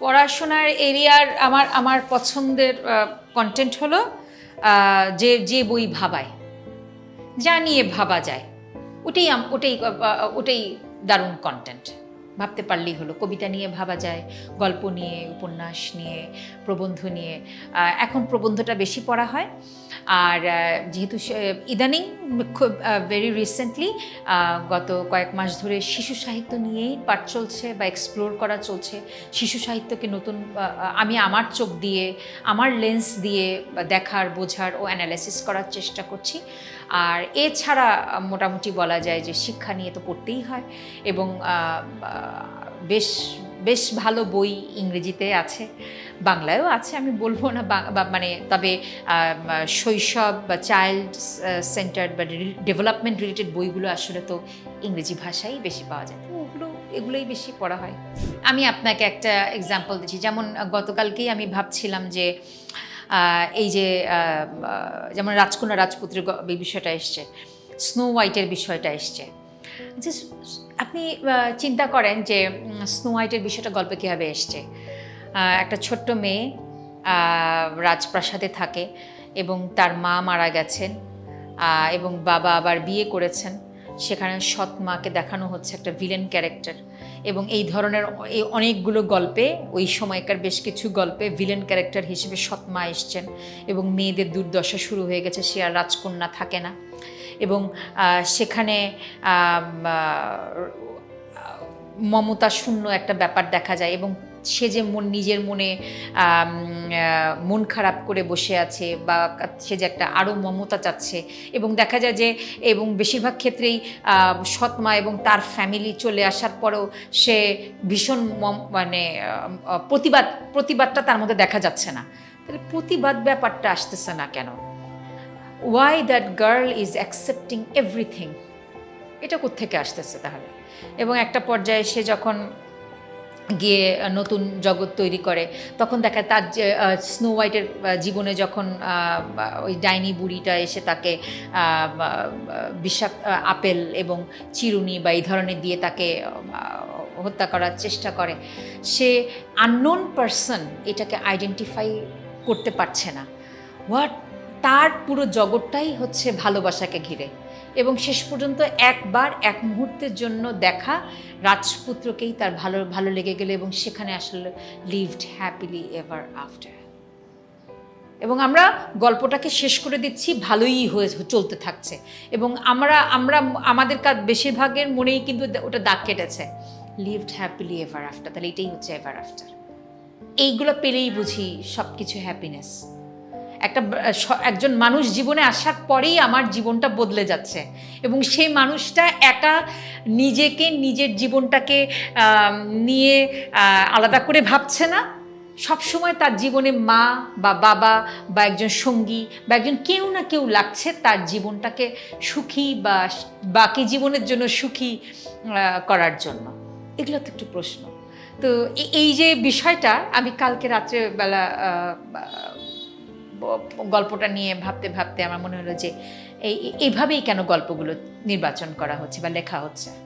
পড়াশোনার এরিয়ার আমার আমার পছন্দের কন্টেন্ট হলো যে যে বই ভাবায়, যা নিয়ে ভাবা যায়, ওটাই ওটাই ওটাই দারুণ কন্টেন্ট ভাবতে পারলেই হলো। কবিতা নিয়ে ভাবা যায়, গল্প নিয়ে, উপন্যাস নিয়ে, প্রবন্ধ নিয়ে। এখন প্রবন্ধটা বেশি পড়া হয়। আর যেহেতু ইদানিং খুব ভেরি রিসেন্টলি গত কয়েক মাস ধরে শিশু সাহিত্য নিয়েই পাঠ চলছে বা এক্সপ্লোর করা চলছে। শিশু সাহিত্যকে নতুন আমি আমার চোখ দিয়ে, আমার লেন্স দিয়ে দেখার, বোঝার ও অ্যানালাইসিস করার চেষ্টা করছি। আর এছাড়া মোটামুটি বলা যায় যে শিক্ষা নিয়ে তো পড়তেই হয় এবং বেশ বেশ ভালো বই ইংরেজিতে আছে, বাংলায়ও আছে, আমি বলব না মানে তবে শৈশব বা চাইল্ড সেন্টার বা ডেভেলপমেন্ট রিলেটেড বইগুলো আসলে তো ইংরেজি ভাষাই বেশি পাওয়া যায়, তো ওগুলো, এগুলোই বেশি পড়া হয়। আমি আপনাকে একটা এক্সাম্পল দিচ্ছি, যেমন গতকালকেই আমি ভাবছিলাম যে এই যে যেমন রাজকন্যা রাজপুত্রের বিষয়টা এসছে স্নো হোয়াইটের বিষয়টা এসছে আপনি চিন্তা করেন যে স্নো হোয়াইটের বিষয়টা গল্পে কীভাবে এসছে। একটা ছোট্ট মেয়ে রাজপ্রাসাদে থাকে এবং তার মা মারা গেছেন এবং বাবা আবার বিয়ে করেছেন। সেখানে সৎ মাকে দেখানো হচ্ছে একটা ভিলেন ক্যারেক্টার এবং এই ধরনের এই অনেকগুলো গল্পে, ওই সময়কার বেশ কিছু গল্পে ভিলেন ক্যারেক্টার হিসেবে সৎ মা এসছেন এবং মেয়েদের দুর্দশা শুরু হয়ে গেছে, সে আর রাজকন্যা থাকে না। এবং সেখানে মমতা শূন্য একটা ব্যাপার দেখা যায় এবং সে যে মন নিজের মনে মন খারাপ করে বসে আছে বা সে যে একটা আরও মমতা চাচ্ছে এবং দেখা যায় যে এবং বেশিরভাগ ক্ষেত্রেই আহ, সৎ মা এবং তার ফ্যামিলি চলে আসার পরেও সে ভীষণ মানে প্রতিবাদ প্রতিবাদটা তার মধ্যে দেখা যাচ্ছে না। তাহলে প্রতিবাদ ব্যাপারটা আসতেছে না কেন? Why that girl is accepting everything এটা কোত্থেকে আসতেছে তাহলে? এবং একটা পর্যায়ে সে যখন গিয়ে নতুন জগৎ তৈরি করে তখন দেখা তার যে স্নো হোয়াইটের জীবনে যখন ওই ডাইনি বুড়িটা এসে তাকে আহ, বিষাক আপেল এবং চিরুনি বা এই ধরনের দিয়ে তাকে হত্যা করার চেষ্টা করে সে আননোন পারসন এটাকে আইডেন্টিফাই করতে পারছে না। হোয়াট তার পুরো জগৎটাই হচ্ছে ভালোবাসাকে ঘিরে। এবং শেষ পর্যন্ত একবার, এক মুহূর্তের জন্য দেখা রাজপুত্রকেই তার ভালো ভালো লেগে গেলে এবং সেখানে আসলে লিভড হ্যাপিলি এভার আফটার এবং আমরা গল্পটাকে শেষ করে দিচ্ছি, ভালোই হয়ে চলতে থাকছে। এবং আমরা আমরা, আমাদের কাজ বেশিরভাগের মনেই কিন্তু ওটা দাগ কেটেছে। লিভড হ্যাপিলি এভার আফটার তাহলে এটাই হচ্ছে এভার আফটার এইগুলো পেলেই বুঝি সব কিছু হ্যাপিনেস একটা একজন মানুষ জীবনে আসার পরেই আমার জীবনটা বদলে যাচ্ছে। এবং সেই মানুষটা একা নিজেকে, নিজের জীবনটাকে নিয়ে আলাদা করে ভাবছে না। সবসময় তার জীবনে মা বা বাবা বা একজন সঙ্গী বা একজন কেউ না কেউ লাগছে তার জীবনটাকে সুখী বা বাকি জীবনের জন্য সুখী করার জন্য। এগুলো তো একটু প্রশ্ন। তো এই যে বিষয়টা, আমি কালকে রাত্রেবেলা গল্পটা নিয়ে ভাবতে ভাবতে আমার মনে হলো যে এই, এইভাবেই কেন গল্পগুলো নির্বাচন করা হচ্ছে বা লেখা হচ্ছে?